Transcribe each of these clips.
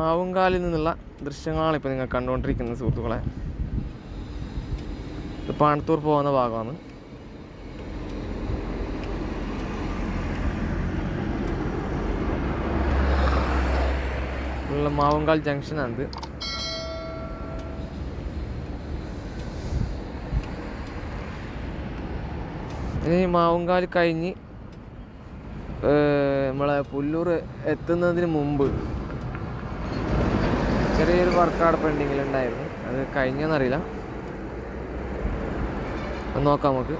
മാവുങ്കാലിൽ നിന്നുള്ള ദൃശ്യങ്ങളാണ് ഇപ്പോൾ നിങ്ങൾ കണ്ടുകൊണ്ടിരിക്കുന്നത് സുഹൃത്തുക്കളെ. ഇത് പാണത്തൂർ പോകുന്ന ഭാഗമാണ്. ഉള്ള മാവുങ്കാൽ ജംഗ്ഷനാണിത്. ഇനി മാവുങ്കാൽ കഴിഞ്ഞ് നമ്മളെ പുല്ലൂർ എത്തുന്നതിന് മുമ്പ് ചെറിയൊരു വർക്ക് അവിടെ പെൻഡിങ്ങിലുണ്ടായിരുന്നു അത് കഴിഞ്ഞെന്നറിയില്ല. ഒന്ന് നോക്കാം നമുക്ക്.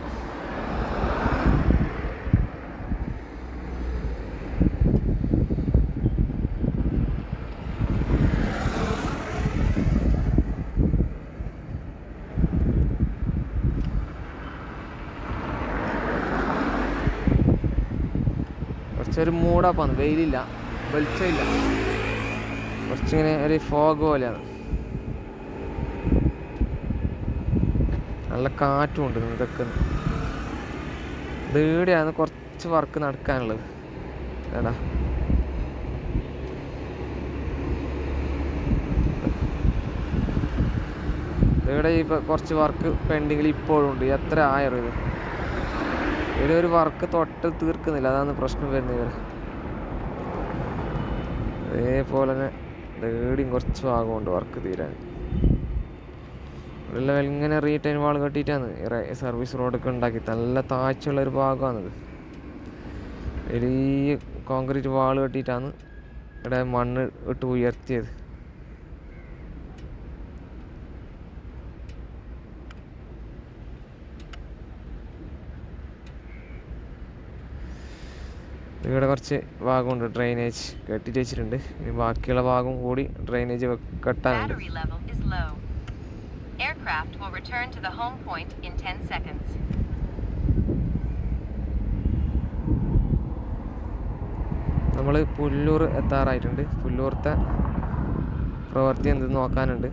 കുറച്ചൊരു മൂടാപ്പാണ്. വെയിലില്ല. വെളിച്ചമില്ല. കുറച്ചിങ്ങനെ ഒരു ഫോഗ് പോലെയാണ്. നല്ല കാറ്റും ഉണ്ട് ഇതൊക്കെ. ദീടെയാണ് കുറച്ച് വർക്ക് നടക്കാനുള്ളത്. എടാ ഇവിടെ ഇപ്പൊ കുറച്ച് വർക്ക് പെൻഡിങ്ങിൽ ഇപ്പോഴും ഉണ്ട്. എത്ര ആയിരം ഇത്? ഇവിടെ ഒരു വർക്ക് തൊട്ട് തീർക്കുന്നില്ല. അതാണ് പ്രശ്നം വരുന്നത് ഇവർ അതേപോലെ തന്നെ ഏടിയും കുറച്ച് ഭാഗമുണ്ട് വർക്ക് തീരാൻ. ഇവിടെ ഇങ്ങനെ റീടൈൻ വാൾ കെട്ടിയിട്ടാണ് സർവീസ് റോഡൊക്കെ ഉണ്ടാക്കി നല്ല താഴ്ചയുള്ള ഒരു ഭാഗമാണിത്. വലിയ കോൺക്രീറ്റ് വാൾ കെട്ടിയിട്ടാണ് ഇവിടെ മണ്ണ് ഇട്ട് ഉയർത്തിയത്. ഇവിടെ കുറച്ച് ഭാഗമുണ്ട് ഡ്രെയിനേജ് കെട്ടിട്ട് വെച്ചിട്ടുണ്ട് ഇനി ബാക്കിയുള്ള ഭാഗം കൂടി ഡ്രെയിനേജ് കെട്ടാനുണ്ട് Battery level is low. Aircraft will return to the home point in 10 seconds. നമ്മൾ പുല്ലൂർ എത്താറായിട്ടുണ്ട് പുല്ലൂർത്തെ പ്രവൃത്തി എന്ത് നോക്കാനുണ്ട്.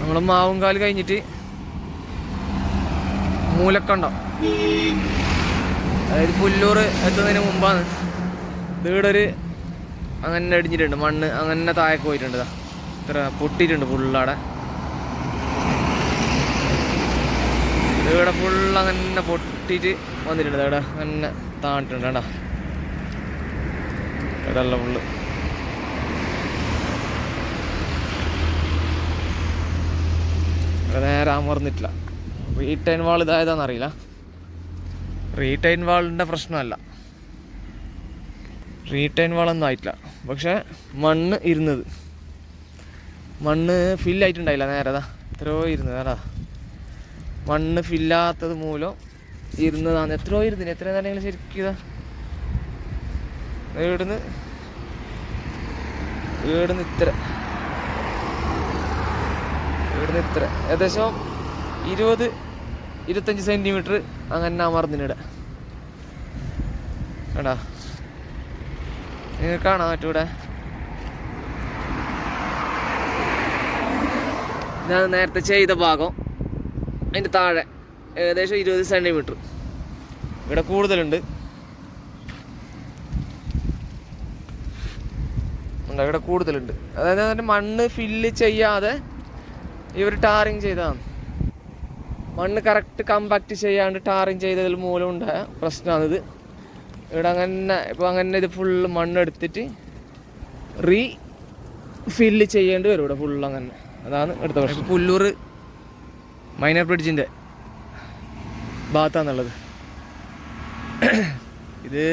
നമ്മൾ മാവുംകാൽ കഴിഞ്ഞിട്ട് മൂലക്കണ്ടം അതായത് പുല്ലൂർ എത്തുന്നതിന് മുമ്പാണ്. വീടൊരു അങ്ങനെ അടിഞ്ഞിട്ടുണ്ട് മണ്ണ് അങ്ങനെ താഴെ പോയിട്ടുണ്ട്. ഇത്ര പൊട്ടിയിട്ടുണ്ട് ഫുള്ളവിടെ ഇവിടെ ഫുള്ള് അങ്ങനെ പൊട്ടിട്ട് വന്നിട്ടുണ്ട് ഇവിടെ അങ്ങനെ താണിട്ടുണ്ട് കേട്ടോ ഫുള്ള് നേരെ അമർന്നിട്ടില്ല. റീടൈൻ വാൾ ഇതായതാന്ന് അറിയില്ല റീടൈൻ വാളിന്റെ പ്രശ്നമല്ല. റീടൈൻ വാളൊന്നും ആയിട്ടില്ല. പക്ഷെ മണ്ണ് ഇരുന്നത്. മണ്ണ് ഫില്ലായിട്ടുണ്ടായില്ല നേരതാ എത്രയോ ഇരുന്നത് അതാ മണ്ണ് ഫില്ലാത്തത് മൂലം ഇരുന്നതാണ് എത്രയോ ഇരുന്നില്ല? എത്ര നേരം ശരിക്കും ഇതാ. ഇവിടുന്ന്. ഇവിടുന്ന് ഇത്ര. ഇവിടുന്ന് ഇത്ര. ഏകദേശം ഇരുപത് ഇരുപത്തഞ്ച് സെന്റിമീറ്റർ അങ്ങനെ അമർന്നിനിട എടാ നിങ്ങൾക്ക് കാണാൻ പറ്റൂടെ ഞാൻ നേരത്തെ ചെയ്ത ഭാഗം. അതിന്റെ താഴെ ഏകദേശം ഇരുപത് സെന്റിമീറ്റർ ഇവിടെ കൂടുതലുണ്ട്. ഇവിടെ കൂടുതലുണ്ട്. അതായത് അതിന്റെ മണ്ണ് ഫില്ല് ചെയ്യാതെ ഇവർ ടാറിങ് ചെയ്തതാണ്. മണ്ണ് കറക്റ്റ് കമ്പാക്ട് ചെയ്യാണ്ട് ടാറിങ് ചെയ്തതിൽ മൂലം ഉണ്ടായ പ്രശ്നമാണിത്. ഇവിടെ അങ്ങനെ ഇപ്പോൾ അങ്ങനെ ഇത് ഫുള്ള് മണ്ണെടുത്തിട്ട് റീ ഫില്ല് ചെയ്യേണ്ടി വരും ഇവിടെ ഫുള്ള് അങ്ങനെ. അതാണ് എടുത്ത പ്രശ്നം. പുല്ലൂർ മൈനർ ബ്രിഡ്ജിന്റെ ഭാഗത്താന്നുള്ളത്. ഇത്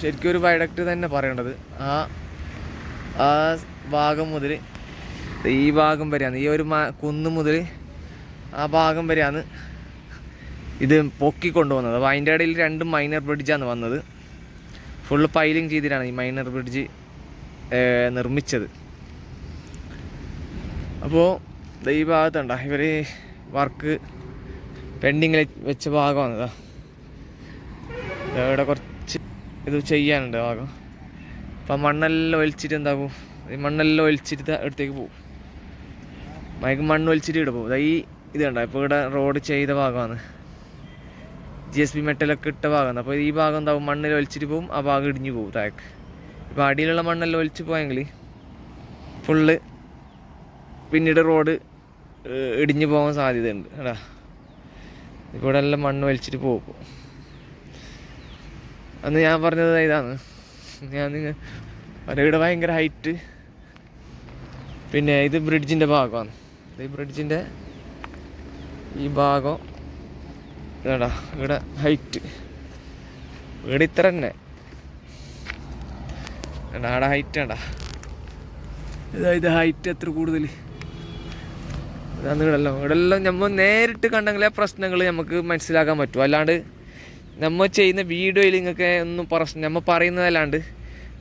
ശരിക്കും ഒരു വയഡക്റ്റ് തന്നെ പറയേണ്ടത്. ആ ആ ഭാഗം മുതൽ ഈ ഭാഗം വരെയാണ്. ഈ ഒരു കുന്ന് മുതൽ ആ ഭാഗം വരെയാണ് ഇത് പൊക്കി കൊണ്ടുവന്നത്. അപ്പോൾ അതിന്റെ ഇടയിൽ രണ്ട് മൈനർ ബ്രിഡ്ജാണ് വന്നത്. ഫുൾ പൈലിംഗ് ചെയ്തിട്ടാണ് ഈ മൈനർ ബ്രിഡ്ജ് നിർമ്മിച്ചത്. അപ്പോൾ ഈ ഭാഗത്തുണ്ട ഇവർ വർക്ക് പെൻഡിങ്ങിൽ വെച്ച ഭാഗമാണ് ഇതാ ഇവിടെ കുറച്ച് ഇത് ചെയ്യാനുണ്ട് ഭാഗം. അപ്പം മണ്ണെല്ലാം ഒലിച്ചിട്ട് എന്താകും ഈ മണ്ണെല്ലാം ഒലിച്ചിട്ട് അടുത്തേക്ക് പോകും മയക്ക് മണ്ണ് ഒലിച്ചിട്ട് ഇവിടെ പോകും ഈ ഇത് കണ്ടോ? ഇപ്പോൾ ഇവിടെ റോഡ് ചെയ്ത ഭാഗമാണ്. ജി എസ് ബി മെറ്റലൊക്കെ ഇട്ട ഭാഗം. അപ്പോൾ ഈ ഭാഗം എന്താവും? മണ്ണിൽ ഒലിച്ചിട്ട് പോകും ആ ഭാഗം ഇടിഞ്ഞു പോകും താഴേക്ക് ഇപ്പോൾ അടിയിലുള്ള മണ്ണെല്ലാം ഒലിച്ച് പോയെങ്കിൽ ഫുള്ള് പിന്നീട് റോഡ് ഇടിഞ്ഞു പോകാൻ സാധ്യതയുണ്ട്. എടാ ഇവിടെ എല്ലാം മണ്ണ് വലിച്ചിട്ട് പോകും അന്ന് ഞാൻ പറഞ്ഞത് ഇതാണ്. ഞാൻ നിങ്ങൾ ഇവിടെ ഭയങ്കര ഹൈറ്റ് പിന്നെ ഇത് ബ്രിഡ്ജിന്റെ ഭാഗമാണ്. ഈ ബ്രിഡ്ജിന്റെ ഈ ഭാഗം ഇതാടാ ഇവിടെ ഹൈറ്റ് ഇവിടെ ഇത്ര തന്നെ. ആടെ ഹൈറ്റ് ആടാ. ഇതാ ഇത് ഹൈറ്റ് എത്ര കൂടുതൽ ഇതാണ് ഇവിടെല്ലാം ഇവിടെല്ലാം നമ്മൾ നേരിട്ട് കണ്ടെങ്കിലേ പ്രശ്നങ്ങൾ നമുക്ക് മനസ്സിലാക്കാൻ പറ്റും. അല്ലാണ്ട് നമ്മൾ ചെയ്യുന്ന വീഡിയോയിൽ നിങ്ങൾക്ക് ഒന്നും പ്രശ്നം നമ്മൾ പറയുന്നതല്ലാണ്ട്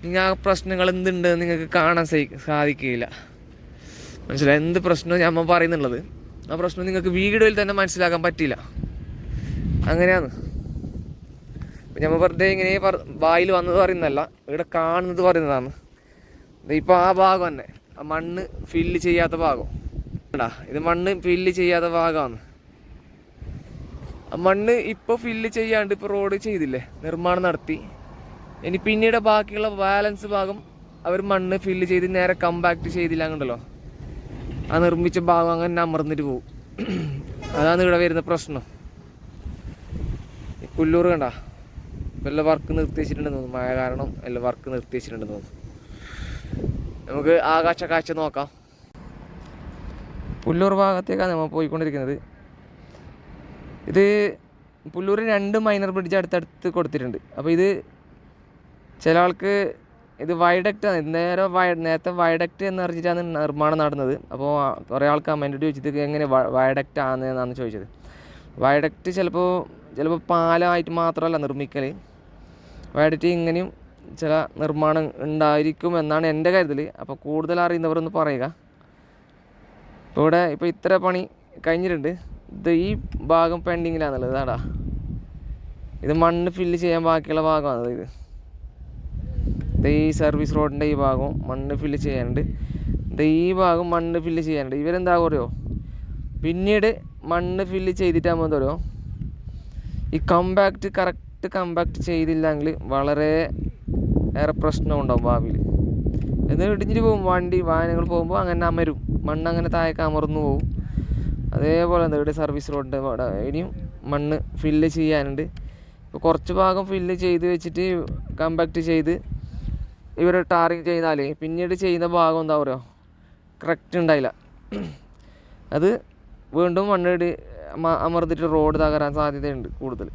നിങ്ങൾ ആ പ്രശ്നങ്ങൾ എന്തുണ്ട് നിങ്ങൾക്ക് കാണാൻ സഹി- സാധിക്കുകയില്ല. മനസ്സിലായി? എന്ത് പ്രശ്നവും നമ്മൾ പറയുന്നുള്ളത്. ആ പ്രശ്നം നിങ്ങൾക്ക് വീഡിയോയിൽ തന്നെ മനസ്സിലാക്കാൻ പറ്റില്ല അങ്ങനെയാണ്. നമ്മൾ വെറുതെ ഇങ്ങനെ വായിൽ വന്നത് പറയുന്നതല്ല ഇവിടെ കാണുന്നത് പറയുന്നതാണ്. ഇപ്പോൾ ആ ഭാഗം തന്നെ ആ മണ്ണ് ഫില്ല് ചെയ്യാത്ത ഭാഗം. കണ്ടാ ഇത് മണ്ണ് ഫില്ല് ചെയ്യാത്ത ഭാഗമാണ്. മണ്ണ് ഇപ്പോൾ ഫില്ല് ചെയ്യാണ്ട് ഇപ്പോൾ റോഡ് ചെയ്തില്ലേ നിർമ്മാണം നടത്തി. ഇനി പിന്നീട് ബാക്കിയുള്ള ബാലൻസ് ഭാഗം അവർ മണ്ണ് ഫില്ല് ചെയ്ത് നേരെ കമ്പാക്ട് ചെയ്തില്ല അങ്ങോട്ടല്ലോ ആ നിർമ്മിച്ച ഭാഗം അങ്ങനെ അമർന്നിട്ട് പോകും അതാണ് ഇവിടെ വരുന്ന പ്രശ്നം. പുല്ലൂർ കണ്ട? വല്ല വർക്ക് നിർത്തിച്ചിട്ടുണ്ടെന്ന് തോന്നുന്നു. മഴ കാരണം വല്ല വർക്ക് നിർത്തിച്ചിട്ടുണ്ടെന്ന് തോന്നുന്നു. നമുക്ക് ആകാശ കാഴ്ച നോക്കാം. പുല്ലൂർ ഭാഗത്തേക്കാണ് നമ്മൾ പോയിക്കൊണ്ടിരിക്കുന്നത്. ഇത് പുല്ലൂർ രണ്ട് മൈനർ ബ്രിഡ്ജ് അടുത്തടുത്ത് കൊടുത്തിട്ടുണ്ട്. അപ്പോൾ ഇത് ചില ആൾക്ക് ഇത് വൈഡക്റ്റ് ആണ്. നേരെ വയ നേരത്തെ വൈഡക്റ്റ് എന്ന് അറിഞ്ഞിട്ടാണ് നിർമ്മാണം നടന്നത്. അപ്പോൾ കുറേ ആൾ കമന്റ് ചോദിച്ചത് എങ്ങനെ വയഡക്റ്റ് ആണെന്നാണ് ചോദിച്ചത്? വയഡക്റ്റ് ചിലപ്പോൾ ചിലപ്പോൾ പാലമായിട്ട് മാത്രമല്ല നിർമ്മിക്കൽ വൈഡിറ്റി ഇങ്ങനെയും ചില നിർമ്മാണം ഉണ്ടായിരിക്കും എന്നാണ് എന്റെ കരുതൽ അപ്പോൾ കൂടുതൽ അറിയുന്നവരൊന്ന് പറയുക. ഇപ്പോൾ ഇവിടെ ഇപ്പോൾ ഇത്ര പണി കഴിഞ്ഞിട്ടുണ്ട്. ഇത് ഈ ഭാഗം പെൻഡിങ്ങിലാണെന്നുള്ളത് ഇതാടാ ഇത് മണ്ണ് ഫില്ല് ചെയ്യാൻ ബാക്കിയുള്ള ഭാഗമാണ് ഇത്. ഇത് ഈ സർവീസ് റോഡിന്റെ ഈ ഭാഗം മണ്ണ് ഫില്ല് ചെയ്യാനുണ്ട്. ഇത് ഈ ഭാഗം മണ്ണ് ഫില്ല് ചെയ്യാനുണ്ട്. ഇവരെന്താ പറയുമോ പിന്നീട് മണ്ണ് ഫില്ല് ചെയ്തിട്ടാകുമ്പോൾ എന്താ പറയുമോ ഈ കമ്പാക്റ്റ് കറക്റ്റ് കമ്പാക്റ്റ് ചെയ്തില്ലെങ്കിൽ വളരെ ഏറെ പ്രശ്നം ഉണ്ടാവും ഭാവിയിൽ. എന്നാൽ ഇടിഞ്ഞിട്ട് പോകും വണ്ടി വാഹനങ്ങൾ പോകുമ്പോൾ അങ്ങനെ അമരും. മണ്ണ് അങ്ങനെ താഴേക്ക് അമർന്നു പോകും അതേപോലെ എന്താ ഇവിടെ സർവീസ് റോഡിന്റെ ഇനിയും മണ്ണ് ഫില്ല് ചെയ്യാനുണ്ട്. ഇപ്പോൾ കുറച്ച് ഭാഗം ഫില്ല് ചെയ്ത് വെച്ചിട്ട് കമ്പാക്റ്റ് ചെയ്ത് ഇവർ ടാറിങ് ചെയ്താൽ പിന്നീട് ചെയ്യുന്ന ഭാഗം എന്താ പറയുക? കറക്റ്റ് ഉണ്ടായില്ല. അത് വീണ്ടും മണ്ണിടി അമർന്നിട്ട് റോഡ് തകരാൻ സാധ്യതയുണ്ട് കൂടുതൽ.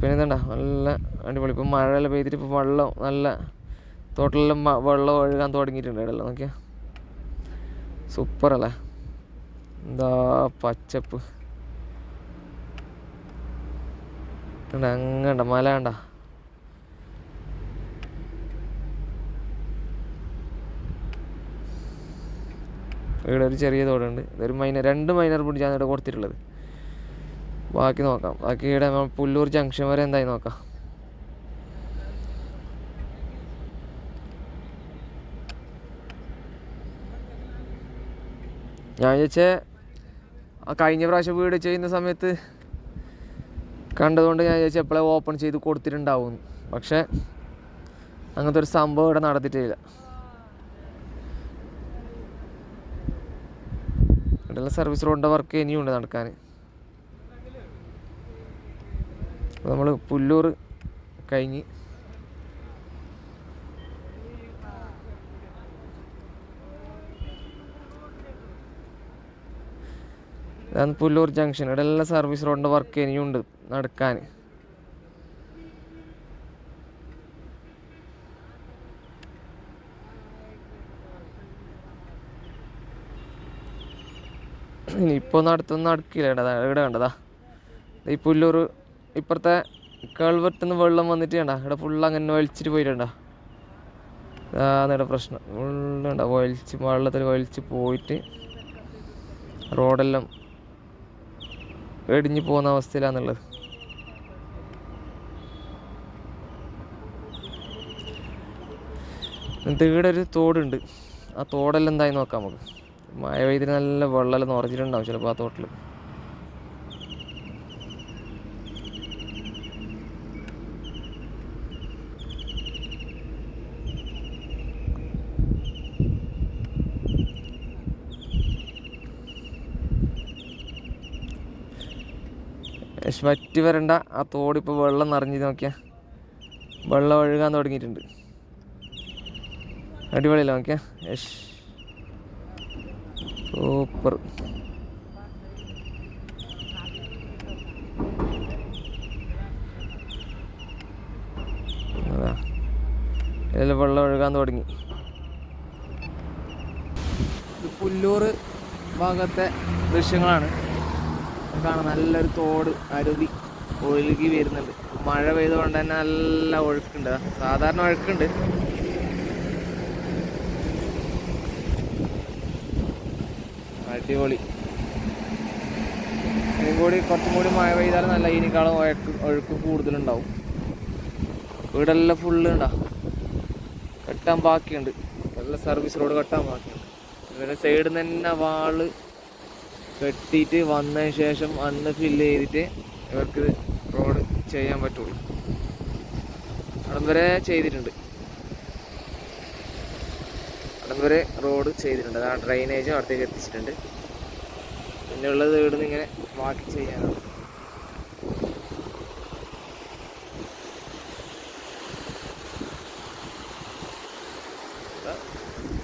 പിന്നെ എന്താ നല്ല അടിപൊളി. ഇപ്പം മഴയെല്ലാം പെയ്തിട്ട് ഇപ്പോൾ വെള്ളം നല്ല തോട്ടിലെല്ലാം വെള്ളം ഒഴുകാൻ തുടങ്ങിയിട്ടുണ്ട് ഇടയിൽ സൂപ്പർ അല്ലേ? എന്താ പച്ചപ്പ്. അങ്ങണ്ട മല കണ്ട? ഇവിടെ ഒരു ചെറിയ തോടുണ്ട്. ഇതൊരു മൈനർ രണ്ട് മൈനർ പിടിച്ചാണ് ഇവിടെ കൊടുത്തിട്ടുള്ളത്. ബാക്കി നോക്കാം. ബാക്കി ഇവിടെ പുല്ലൂർ ജംഗ്ഷൻ വരെ എന്തായി നോക്കാം. ഞാൻ ചോദിച്ചേ കഴിഞ്ഞ പ്രാവശ്യം വീട് ചെയ്യുന്ന സമയത്ത് കണ്ടതുകൊണ്ട് ഞാൻ ചോദിച്ചാൽ എപ്പോഴേ ഓപ്പൺ ചെയ്ത് കൊടുത്തിട്ടുണ്ടാവും പക്ഷേ അങ്ങനത്തെ ഒരു സംഭവം ഇവിടെ നടത്തിയിട്ടില്ല ഇവിടെയുള്ള സർവീസ് റോഡിന്റെ വർക്ക് ഇനിയുണ്ട് നടക്കാൻ. നമ്മൾ പുല്ലൂർ കഴിഞ്ഞ്. പുല്ലൂർ ജംഗ്ഷൻ ഇവിടെ എല്ലാ സർവീസ് റോഡിന്റെ വർക്ക് ഇനിയുണ്ട് നടക്കാൻ. ഇനിയിപ്പോൾ നടത്തുന്ന നടക്കില്ല ഇവിടെ കണ്ടതാ. ഈ പുല്ലൂർ ഇപ്പുറത്തെ കേൾവെട്ടിൽ വെള്ളം വന്നിട്ട് കണ്ട. ഇവിടെ ഫുള്ള് അങ്ങനെ വലിച്ചിട്ട് പോയിട്ടുണ്ടോ? അതാണ് പ്രശ്നം. ഫുള്ളുണ്ട വലിച്ച് വെള്ളത്തിൽ വലിച്ച് പോയിട്ട് റോഡെല്ലാം ഇടിഞ്ഞു പോകുന്ന അവസ്ഥയിലാന്നുള്ളത്. എന്നിട്ട് ഇവിടെ ഒരു തോടുണ്ട്. ആ തോടെല്ലാം എന്തായി നോക്കാം നമുക്ക്. മഴ പെയ്തിട്ട് നല്ല വെള്ളം നിറച്ചിട്ടുണ്ടാവും ചിലപ്പോൾ ആ തോട്ടിൽ വറ്റി വരണ്ട. ആ തോടിപ്പോൾ വെള്ളം നിറഞ്ഞു നോക്കിയാ. വെള്ളം ഒഴുകാൻ തുടങ്ങിയിട്ടുണ്ട്. അടിപൊളിയല്ല നോക്കിയാ? Yes super. ഇതിൽ വെള്ളം ഒഴുകാൻ തുടങ്ങി. പുല്ലൂർ ഭാഗത്തെ ദൃശ്യങ്ങളാണ്. കാണാം നല്ലൊരു തോട് അരുവി ഒഴുകി വരുന്നുണ്ട്. മഴ പെയ്തുകൊണ്ട് തന്നെ നല്ല ഒഴുക്കുണ്ട്. സാധാരണ ഒഴുക്കുണ്ട്. അടിപൊളി. ഇതും കൂടി കുറച്ചും കൂടി മഴ പെയ്താൽ നല്ല ഇതിനേക്കാളും ഒഴുക്ക് ഒഴുക്ക് കൂടുതലുണ്ടാവും. വീടെല്ലാം ഫുള്ള് ഉണ്ടാ കെട്ടാൻ ബാക്കിയുണ്ട്. നല്ല സർവീസ് റോഡ് കെട്ടാൻ ബാക്കിയുണ്ട്. ഇവരെ സൈഡിൽ നിന്ന് തന്നെ വാൾ കെട്ടിയിട്ട് വന്നതിന് ശേഷം അന്ന് ഫില്ല് ചെയ്തിട്ട് ഇവർക്ക് റോഡ് ചെയ്യാൻ പറ്റുള്ളൂ. അവിടം ചെയ്തിട്ടുണ്ട്. അവിടം റോഡ് ചെയ്തിട്ടുണ്ട്. ആ ഡ്രൈനേജും അവിടത്തേക്ക് എത്തിച്ചിട്ടുണ്ട്. പിന്നെ ഉള്ളത് ഇവിടുന്ന് ഇങ്ങനെ ബാക്കി ചെയ്യാനാണ്.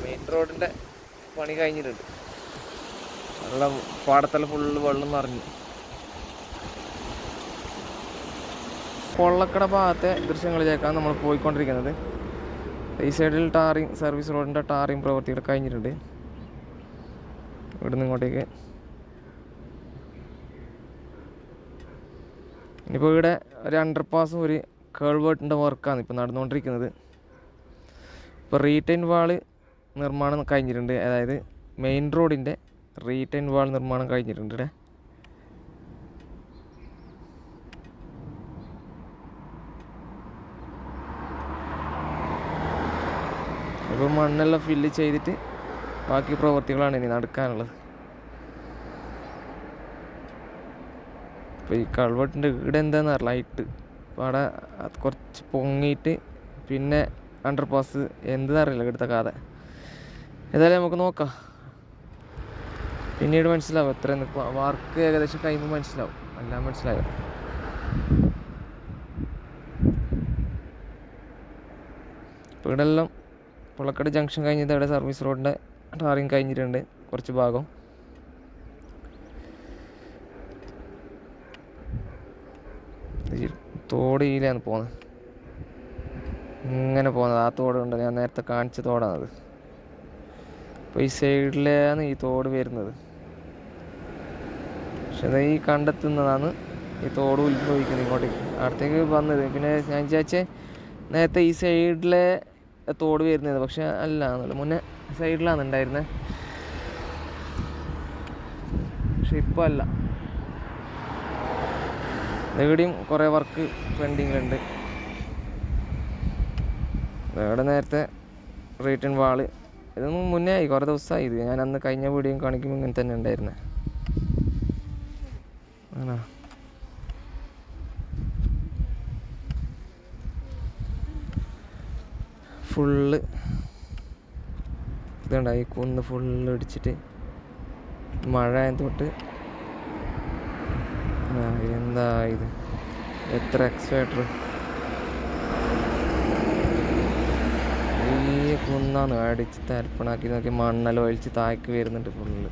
മെയിൻ റോഡിന്റെ പണി കഴിഞ്ഞിട്ടുണ്ട്. വെള്ളം പാടത്തല ഫുള്ള് വെള്ളം നിറഞ്ഞു. കൊള്ളക്കട ഭാഗത്തെ ദൃശ്യങ്ങളിലേക്കാണ് നമ്മൾ പോയിക്കൊണ്ടിരിക്കുന്നത്. ഈ സൈഡിൽ ടാറിങ് സർവീസ് റോഡിന്റെ ടാറിങ് പ്രവൃത്തികൾ കഴിഞ്ഞിട്ടുണ്ട്. ഇവിടുന്ന് ഇങ്ങോട്ടേക്ക് ഇനിയിപ്പോൾ ഇവിടെ ഒരു അണ്ടർ പാസും ഒരു കേൾവേട്ടിന്റെ വർക്കാണ് ഇപ്പോൾ നടന്നുകൊണ്ടിരിക്കുന്നത്. ഇപ്പോൾ റീറ്റൈൻ വാൾ നിർമ്മാണം കഴിഞ്ഞിട്ടുണ്ട്. അതായത് മെയിൻ റോഡിന്റെ റീറ്റൈൻ വാൾ നിർമ്മാണം കഴിഞ്ഞിട്ടുണ്ട് ഇവിടെ ഇപ്പോൾ മണ്ണെല്ലാം ഫില്ല് ചെയ്തിട്ട് ബാക്കി പ്രവൃത്തികളാണ് ഇനി നടക്കാനുള്ളത്. ഇപ്പോൾ ഈ കൾവട്ടിന്റെ ഇവിടെ എന്താണെന്ന് അറിയില്ല ലൈറ്റ് അപ്പോൾ അവിടെ കുറച്ച് പൊങ്ങിയിട്ട് പിന്നെ അണ്ടർ പാസ് അറിയില്ല ഇവിടുത്തെ കഥ. ഏതായാലും നമുക്ക് നോക്കാം. പിന്നീട് മനസ്സിലാവും എത്ര വർക്ക് ഏകദേശം കഴിയുമ്പോൾ മനസ്സിലാവും. എല്ലാം മനസ്സിലായോ? ഇപ്പോൾ ഇവിടെ എല്ലാം പുളക്കട് ജംഗ്ഷൻ കഴിഞ്ഞിട്ട് അവിടെ സർവീസ് റോഡിന്റെ ടാറിങ് കഴിഞ്ഞിട്ടുണ്ട് കുറച്ച് ഭാഗം. ഈ തോട് ഇതിലാണ് പോകുന്നത് ഇങ്ങനെ പോകുന്നത് ആ തോടുണ്ട് ഞാൻ നേരത്തെ കാണിച്ച തോടാണത് അപ്പോൾ ഈ സൈഡിലാണ് ഈ തോട് വരുന്നത്. പക്ഷെ ഈ കണ്ടെത്തുന്നതാണ് ഈ തോട് ഉത്ഭവിക്കുന്നത് ഇങ്ങോട്ടേക്ക്. അടുത്തേക്ക് വന്നത്. പിന്നെ ഞാൻ വിചാരിച്ചേ നേരത്തെ ഈ സൈഡിലെ തോട് വരുന്നത്. പക്ഷെ അല്ല എന്നല്ല മുന്നേ സൈഡിലാണ് ഉണ്ടായിരുന്നത് പക്ഷെ ഇപ്പോൾ അല്ല. ഇവിടെയും കുറേ വർക്ക് പെൻഡിങ്ങിലുണ്ട് ഇവിടെ നേരത്തെ റീറ്റേൺ വാൾ. ഇതൊന്നും മുന്നേ ആയി കുറേ ദിവസമായി. ഇത് ഞാൻ അന്ന് കഴിഞ്ഞ വീഡിയോ കാണിക്കുമ്പോൾ ഇങ്ങനെ തന്നെ ഉണ്ടായിരുന്നേ. ആണോ? ഫുള്ള് ഇതുണ്ടായി. കുന്ന് ഫുള്ള് അടിച്ചിട്ട് മഴ തൊട്ട് എന്താ ഇത്? എത്ര എക്സ്വേറ്റർ വലിയ കുന്നാണ്. അടിച്ച് തരപ്പണാക്കി നോക്കി മണ്ണല ഒഴിച്ച് താഴേക്ക് വരുന്നുണ്ട് ഫുള്ള്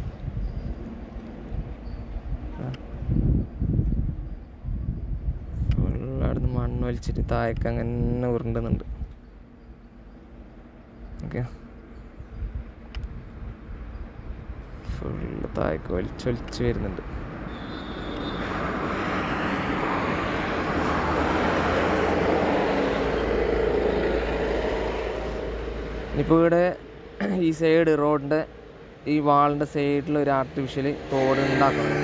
ഫുള്ള് മണ്ണ് വലിച്ചിട്ട് താഴേക്ക് അങ്ങനെ ഉരുണ്ടുന്നുണ്ട്. ഓക്കെ. ഫുള്ള് താഴേക്ക് വലിച്ചൊലിച്ച് വരുന്നുണ്ട്. ഇനിയിപ്പോൾ ഇവിടെ ഈ സൈഡ് റോഡിന്റെ ഈ വാളിന്റെ സൈഡിൽ ഒരു ആർട്ടിഫിഷ്യൽ തോട് ഉണ്ടാക്കണം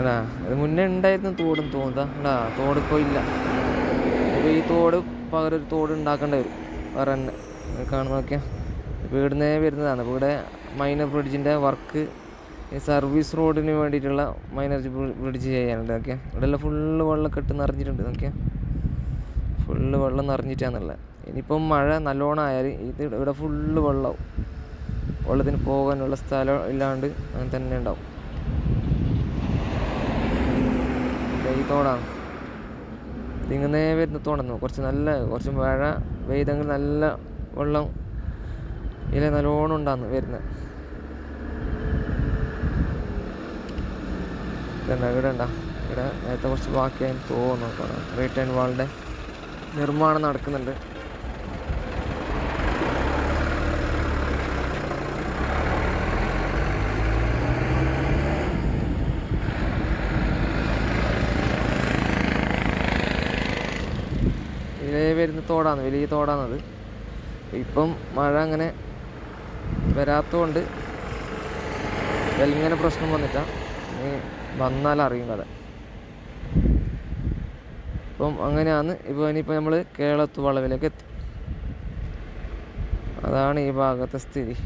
അതാ അത് മുന്നേ ഉണ്ടായിരുന്നു തോടും തോന്നുക ഉണ്ടാ തോട് ഇപ്പോൾ ഇല്ല. ഇപ്പോൾ ഈ തോട് പകരം ഒരു തോട് ഉണ്ടാക്കേണ്ടി വരും. വേറെ തന്നെ. ഇത് കാണുന്ന നോക്കിയാൽ ഇപ്പോൾ ഇവിടുന്ന് വരുന്നതാണ്. ഇപ്പോൾ ഇവിടെ മൈനർ ബ്രിഡ്ജിന്റെ വർക്ക് സർവീസ് റോഡിന് വേണ്ടിയിട്ടുള്ള മൈനർ ബ്രിഡ്ജ് ചെയ്യാനുണ്ട്. നോക്കിയാൽ ഇവിടെ എല്ലാം ഫുള്ള് വെള്ളക്കെട്ട് നിറഞ്ഞിട്ടുണ്ട്. നോക്കിയാൽ ഫുള്ള് വെള്ളം നിറഞ്ഞിട്ടാന്നുള്ളത് ഇനിയിപ്പം മഴ നല്ലോണം ആയാൽ ഇത് ഇവിടെ ഫുള്ള് വെള്ളമാവും വെള്ളത്തിന് പോകാനുള്ള സ്ഥലം ഇല്ലാണ്ട് അങ്ങനെ തന്നെ ഉണ്ടാവും. ഈ ഇതിങ്ങനെ വരുന്ന തോടുന്നു കുറച്ച് നല്ല കുറച്ച് മഴ പെയ്തെങ്കിൽ നല്ല വെള്ളം ഇല്ല നല്ലോണം ഉണ്ടാന്ന് വരുന്നത് ഇവിടെ ഉണ്ടാ ഇവിടെ നേരത്തെ കുറച്ച് ബാക്കിയായി തോന്നുന്നു. റിട്ടേൺ വാളിന്റെ നിർമ്മാണം നടക്കുന്നുണ്ട്. ഇതിലേ വരുന്ന തോടാണ് വലിയ തോടാണത് ഇപ്പം മഴ അങ്ങനെ വരാത്തതുകൊണ്ട് ഇങ്ങനെ പ്രശ്നം വന്നിട്ടാ. ഇനി വന്നാൽ അറിയും കഥ. ഇപ്പം അങ്ങനെയാണ് ഇപ്പോൾ ഇനിയിപ്പോൾ നമ്മൾ കേളത്ത് വളവിലേക്ക് എത്തി. അതാണ് ഈ ഭാഗത്തെ സ്ഥിതി.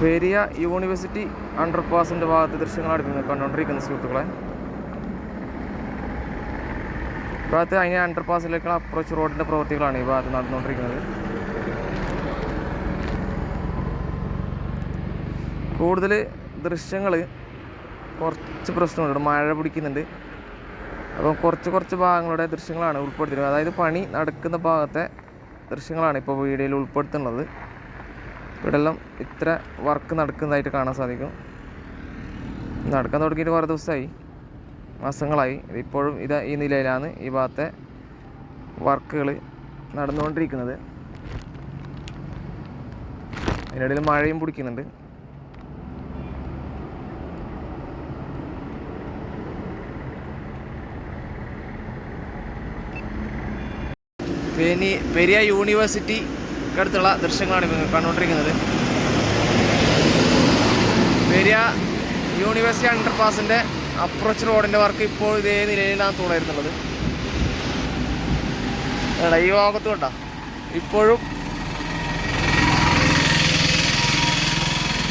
പെരിയ യൂണിവേഴ്സിറ്റി അണ്ടർപാസിന്റെ ഭാഗത്ത് ദൃശ്യങ്ങളാണ് നിങ്ങൾ കണ്ടുകൊണ്ടിരിക്കുന്നത് സുഹൃത്തുക്കളെ. ഭാഗത്ത് അതിന് അണ്ടർപാസിലേക്കുള്ള അപ്രോച്ച് റോഡിന്റെ പ്രവൃത്തികളാണ് ഈ ഭാഗത്ത് നടന്നുകൊണ്ടിരിക്കുന്നത്. കൂടുതൽ ദൃശ്യങ്ങൾ കുറച്ച് പ്രശ്നമുണ്ട് മഴ പിടിക്കുന്നുണ്ട്. അപ്പം കുറച്ച് കുറച്ച് ഭാഗങ്ങളുടെ ദൃശ്യങ്ങളാണ് ഉൾപ്പെടുത്തിയിരുന്നത് അതായത് പണി നടക്കുന്ന ഭാഗത്തെ ദൃശ്യങ്ങളാണ് ഇപ്പോൾ വീഡിയോയിൽ ഉൾപ്പെടുത്തുന്നത്. ഇവിടെ എല്ലാം ഇത്ര വർക്ക് നടക്കുന്നതായിട്ട് കാണാൻ സാധിക്കും. നടക്കാൻ തുടങ്ങിയിട്ട് കുറേ ദിവസമായി. മാസങ്ങളായി. ഇതിപ്പോഴും ഇത് ഈ നിലയിലാണ് ഈ ഭാഗത്തെ വർക്കുകൾ നടന്നുകൊണ്ടിരിക്കുന്നത്. അതിനിടയിൽ മഴയും പിടിക്കുന്നുണ്ട്. പെനി പെരിയ യൂണിവേഴ്സിറ്റി അടുത്തുള്ള ദൃശ്യങ്ങളാണ് കണ്ടുകൊണ്ടിരിക്കുന്നത്. പെരിയ യൂണിവേഴ്സിറ്റി അണ്ടർപാസിന്റെ അപ്രോച്ച് റോഡിന്റെ വർക്ക് ഇപ്പോൾ ഇതേ നിലയിലാണ് തുടരുന്നുള്ളത് എടാ ഈ ഭാഗത്ത് കണ്ടോ? ഇപ്പോഴും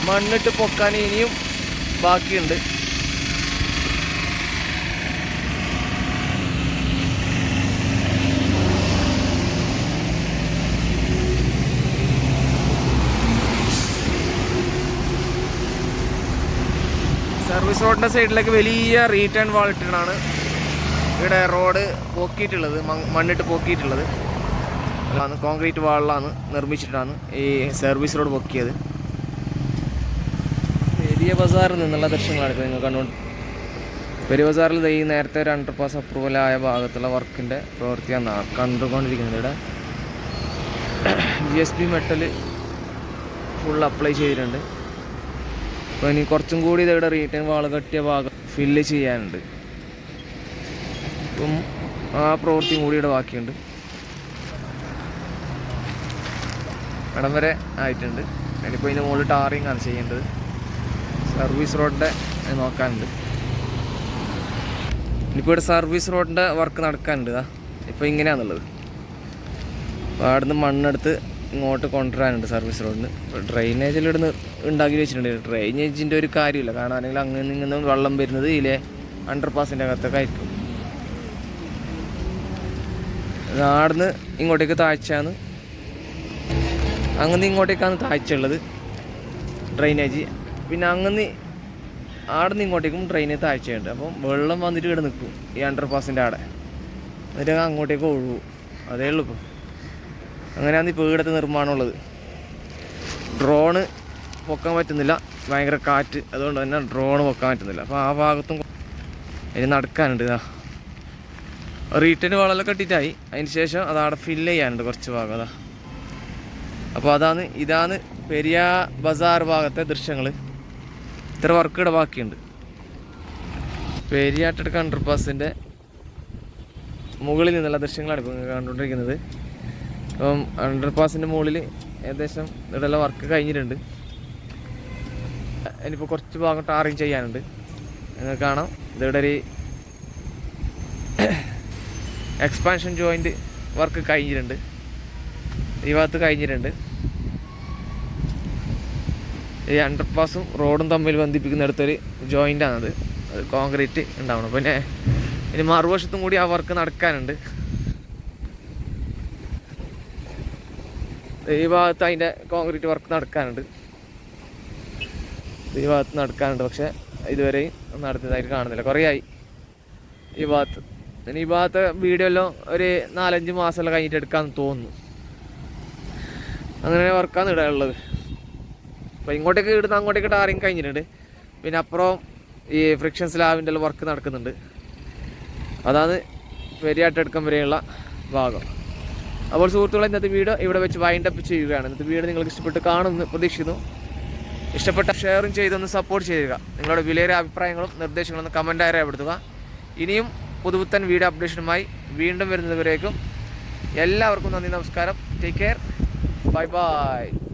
മണ്ണിട്ട് പൊക്കാൻ ഇനിയും ബാക്കിയുണ്ട്. സർവീസ് റോഡിന്റെ സൈഡിലേക്ക് വലിയ റീറ്റേൺ വാൾ ഇവിടെ റോഡ് പോക്കിയിട്ടുള്ളത് മണ്ണിട്ട് പോക്കിയിട്ടുള്ളത്. അതാണ് കോൺക്രീറ്റ് വാളിലാണ് നിർമ്മിച്ചിട്ടാണ് ഈ സർവീസ് റോഡ് പൊക്കിയത്. പെരിയ ബസാറിൽ നിന്നുള്ള ദൃശ്യങ്ങളാണ് ഇപ്പോൾ നിങ്ങൾ കണ്ടുകൊണ്ട് പെരിയ ബസാറിൽ ഈ നേരത്തെ ഒരു അണ്ടർ പാസ് അപ്രൂവലായ ഭാഗത്തുള്ള വർക്കിന്റെ പ്രവൃത്തിയാണ് കണ്ടുകൊണ്ടിരിക്കുന്നത്. ഇവിടെ G S B metal full apply ചെയ്തിട്ടുണ്ട്. അപ്പോൾ ഇനി കുറച്ചും കൂടി ഇതവിടെ റീറ്റേൺ വാൾ കെട്ടിയ ഭാഗം ഫില്ല് ചെയ്യാനുണ്ട്. അപ്പം ആ പ്രവൃത്തി കൂടി ഇവിടെ ബാക്കിയുണ്ട്. ഇടം വരെ ആയിട്ടുണ്ട്. ഇനിയിപ്പോൾ ഇതിന് മുകളിൽ ടാറിങ് ആണ് ചെയ്യേണ്ടത്. സർവീസ് റോഡിന്റെ നോക്കാനുണ്ട്. ഇനിയിപ്പോൾ ഇവിടെ സർവീസ് റോഡിന്റെ വർക്ക് നടക്കാനുണ്ട് ഇതാ ഇപ്പോൾ ഇങ്ങനെയാണുള്ളത് അപ്പോൾ അവിടുന്ന് മണ്ണെടുത്ത് ഇങ്ങോട്ട് കൊണ്ടുവരാനുണ്ട് സർവീസ് റോഡിന് ഡ്രെയിനേജിൽ ഇവിടുന്ന് ഉണ്ടാക്കി വെച്ചിട്ടുണ്ട് ഡ്രൈനേജിന്റെ ഒരു കാര്യമില്ല. കാരണം അല്ലെങ്കിൽ അങ്ങനെ നിന്ന് വെള്ളം വരുന്നത് ഇതിലെ അണ്ടർ പാസിന്റെ അകത്തൊക്കെ ആയിരിക്കും ആടുന്ന് ഇങ്ങോട്ടേക്ക് താഴ്ചയാണ്. അങ്ങനെ ഇങ്ങോട്ടേക്കാണ് താഴ്ച ഉള്ളത് ഡ്രെയിനേജ് പിന്നെ അങ്ങനെ ആടുന്ന് ഇങ്ങോട്ടേക്കും ഡ്രെയിനേജ് താഴ്ചയുണ്ട്. അപ്പം വെള്ളം വന്നിട്ട് ഇവിടെ നിൽക്കും ഈ അണ്ടർ പാസിന്റെ ആടെ. എന്നിട്ട് അങ്ങോട്ടേക്ക് ഒഴുകും. അതേ ഉള്ളൂ ഇപ്പോൾ അങ്ങനെയാണ് ഇപ്പോൾ ഇവിടുത്തെ നിർമ്മാണമുള്ളത്. ഡ്രോണ് പൊക്കാൻ പറ്റുന്നില്ല. ഭയങ്കര കാറ്റ്. അതുകൊണ്ട് തന്നെ ഡ്രോൺ പൊക്കാൻ പറ്റുന്നില്ല. അപ്പോൾ ആ ഭാഗത്തും ഇനി നടക്കാനുണ്ട് ഇതാ. റീറ്റേൺ വളമൊക്കെ ഇട്ടിട്ടായി അതിന് ശേഷം അത് അവിടെ ഫില്ല് ചെയ്യാനുണ്ട് കുറച്ച് ഭാഗം അതാ. അപ്പോൾ അതാണ് ഇതാണ് പെരിയ ബസാർ ഭാഗത്തെ ദൃശ്യങ്ങൾ ഇത്ര വർക്ക് ഇവിടെ ബാക്കിയുണ്ട്. പെരിയാട്ടടുക്ക അണ്ടർപാസിന്റെ മുകളിൽ നിന്നുള്ള ദൃശ്യങ്ങളാണ് ഇപ്പോൾ കണ്ടുകൊണ്ടിരിക്കുന്നത്. അപ്പം അണ്ടർപാസിന്റെ മുകളിൽ ഏകദേശം ഇവിടെയുള്ള വർക്ക് കഴിഞ്ഞിട്ടുണ്ട്. ഇനിയിപ്പോൾ കുറച്ച് ഭാഗം ടാറിങ് ചെയ്യാനുണ്ട്. നിങ്ങൾക്ക് കാണാം. ഇതിവിടെ ഒരു എക്സ്പാൻഷൻ ജോയിന്റ് വർക്ക് കഴിഞ്ഞിട്ടുണ്ട്. ഈ ഭാഗത്ത് കഴിഞ്ഞിട്ടുണ്ട്. ഈ അണ്ടർപാസും റോഡും തമ്മിൽ ബന്ധിപ്പിക്കുന്നിടത്തൊരു ജോയിന്റാണത് അത് കോൺക്രീറ്റ് ഉണ്ടാവണം. പിന്നെ ഇനി മറുവശത്തും കൂടി ആ വർക്ക് നടക്കാനുണ്ട്. ഈ ഭാഗത്ത് അതിന്റെ കോൺക്രീറ്റ് വർക്ക് നടക്കാനുണ്ട്. ഈ ഭാഗത്ത് നടക്കാനുണ്ട്. പക്ഷെ ഇതുവരെയും നടത്തിയതായിട്ട് കാണുന്നില്ല. കുറേ ആയി ഈ ഭാഗത്ത്. ഇനി ഈ ഭാഗത്ത് വീഡിയോ എല്ലാം ഒരു നാലഞ്ച് മാസമെല്ലാം കഴിഞ്ഞിട്ട് എടുക്കാമെന്ന് തോന്നുന്നു. അങ്ങനെ വർക്കാണ് ഇടാനുള്ളത്. അപ്പോൾ ഇങ്ങോട്ടേക്ക് ഇടുന്ന അങ്ങോട്ടേക്ക് ടാറിങ് കഴിഞ്ഞിട്ടുണ്ട്. പിന്നെ അപ്പുറം ഈ ഫ്രിക്ഷൻ സ്ലാബിന്റെ എല്ലാം വർക്ക് നടക്കുന്നുണ്ട്. അതാണ് പെരിയാട്ടെടുക്കം വരെയുള്ള ഭാഗം. അപ്പോൾ സുഹൃത്തുക്കളെ ഇന്നത്തെ വീഡിയോ ഇവിടെ വെച്ച് വൈൻഡപ്പ് ചെയ്യുകയാണ്. ഇന്നത്തെ വീഡിയോ നിങ്ങൾക്ക് ഇഷ്ടപ്പെട്ട് കാണുമെന്ന് പ്രതീക്ഷിക്കുന്നു. ഇഷ്ടപ്പെട്ട ഷെയറും ചെയ്തൊന്ന് സപ്പോർട്ട് ചെയ്യുക. നിങ്ങളുടെ വിലയേറിയ അഭിപ്രായങ്ങളും നിർദ്ദേശങ്ങളും ഒന്ന് കമന്റായി രേഖപ്പെടുത്തുക. ഇനിയും പുതുപുത്തൻ വീഡിയോ അപ്ഡേഷനുമായി വീണ്ടും വരുന്നതുവരേക്കും എല്ലാവർക്കും നന്ദി നമസ്കാരം. Take care bye bye